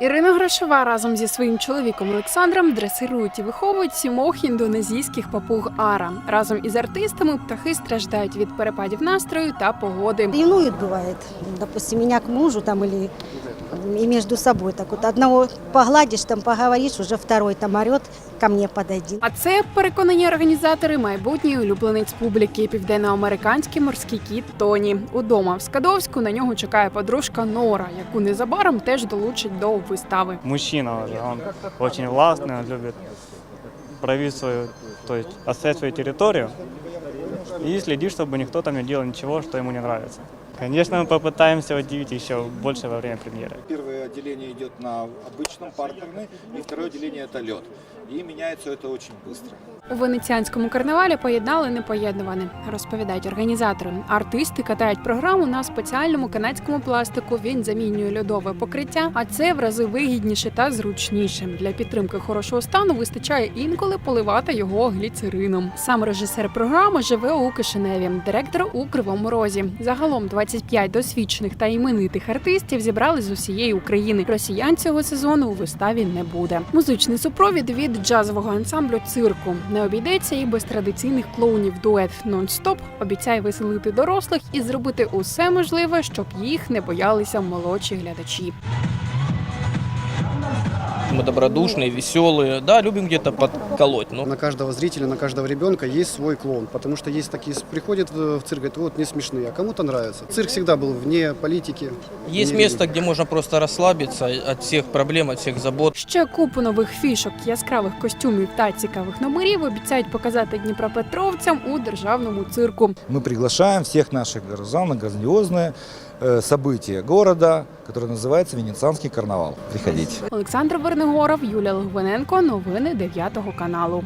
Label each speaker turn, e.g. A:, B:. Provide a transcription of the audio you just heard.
A: Ірина Грошова разом зі своїм чоловіком Олександром дресирують і виховують сімох індонезійських папуг Ара. Разом із артистами птахи страждають від перепадів настрою та погоди.
B: Ревнует бывает, допустим, меня к мужу там или и между собой. Так вот одного погладишь, там поговоришь, уже второй там орет, ко мне подойди.
A: А це переконані організатори майбутній улюбленець публіки південноамериканський морський кіт Тоні. Удома в Скадовську на нього чекає подружка Нора, яку незабаром теж долучить до вистави.
C: мужчина он очень властный, он любит проявить свою, то есть отстоять свою территорию и следить, чтобы никто там не делал ничего, что ему не нравится. Конечно, мы попытаемся удивить еще больше во время премьеры.
D: Первое отделение идет на обычном партерной, и второе отделение это лед. И меняется это очень быстро.
A: У венеціанському карнавалі поєднали непоєднуване, розповідають організатори. Артисти катають програму на спеціальному канадському пластику. Він замінює льодове покриття, а це в рази вигідніше та зручніше. Для підтримки хорошого стану вистачає інколи поливати його гліцерином. Сам режисер програми живе у Кишиневі, директор у Кривому Розі. Загалом 25 досвідчених та іменитих артистів зібрали з усієї України. Росіян цього сезону у виставі не буде. Музичний супровід від джазового ансамблю цирку не обійдеться і без традиційних клоунів. Дует нон-стоп обіцяє веселити дорослих і зробити усе можливе, щоб їх не боялися молодші глядачі
E: Мы добродушные, веселые, да, любим где-то подколоть, но
F: На каждого зрителя, на каждого ребенка есть свой клоун, потому что есть такие, приходят в в цирк, говорят, вот не смешные, а кому-то нравится. Цирк всегда был вне политики.
E: есть
F: вне
E: место, где можно просто расслабиться от всех проблем, от всех забот.
A: Ще купу нових фішок, яскравих костюмів та цікавих номерів обіцяють показати дніпропетровцям у державному цирку.
G: Мы приглашаем всех наших горожан на грандиозное э, событие города, которое называется Венецианский карнавал. Приходите.
A: Олександр Вернигоров, Юлія Логвиненко. Новини 9 каналу.